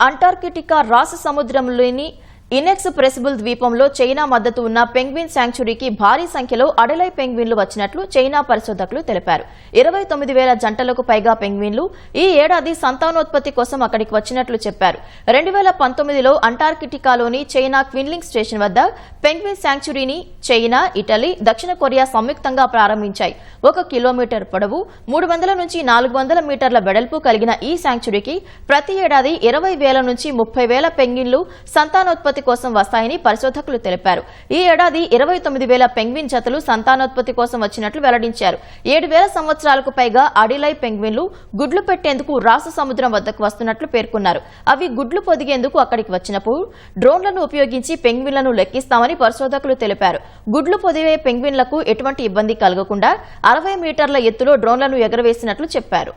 Antarctica రాస సముద్రంలోని ఇనెక్స్ప్రెసిబుల్ ద్వీపంలో చైనా మద్దతు ఉన్న పెంగ్విన్ శాంక్చురీకి భారీ సంఖ్యలో అడలై పెంగ్విన్లు వచ్చినట్లు చైనా పరిశోధకులు తెలిపారు. ఇరవై తొమ్మిది వేల జంటలకు పైగా పెంగ్విన్లు ఈ ఏడాది సంతానోత్పత్తి కోసం అక్కడికి వచ్చినట్లు చెప్పారు. రెండు వేల పంతొమ్మిదిలో అంటార్కిటికాలోని చైనా క్విన్లింగ్ స్టేషన్ వద్ద పెంగ్విన్ శాంక్చురీని చైనా ఇటలీ దక్షిణ కొరియా సంయుక్తంగా ప్రారంభించాయి. ఒక కిలోమీటర్ పొడవు మూడు వందల నుంచి నాలుగు వందల మీటర్ల వెడల్పు కలిగిన ఈ శాంక్చురీకి ప్రతి ఏడాది ఇరవై వేల నుంచి ముప్పై వేల పెంగ్విన్లు సంతానోత్పత్తి కోసం వస్తాయని పరిశోధకులు తెలిపారు. ఈ ఏడాది ఇరవై తొమ్మిది వేల పెంగ్విన్ జతలు సంతానోత్పత్తి కోసం వచ్చినట్లు వెల్లడించారు. ఏడు వేల సంవత్సరాలకు పైగా అడిలై పెంగ్విన్లు గుడ్లు పెట్టేందుకు రాసు సముద్రం వద్దకు వస్తున్నట్లు పేర్కొన్నారు. అవి గుడ్లు పొదిగేందుకు అక్కడికి వచ్చినప్పుడు డ్రోన్లను ఉపయోగించి పెంగ్విన్లను లెక్కిస్తామని పరిశోధకులు తెలిపారు. గుడ్లు పొదివే పెంగ్విన్లకు ఎటువంటి ఇబ్బంది కలగకుండా అరవై మీటర్ల ఎత్తులో డ్రోన్లను ఎగరవేసినట్లు చెప్పారు.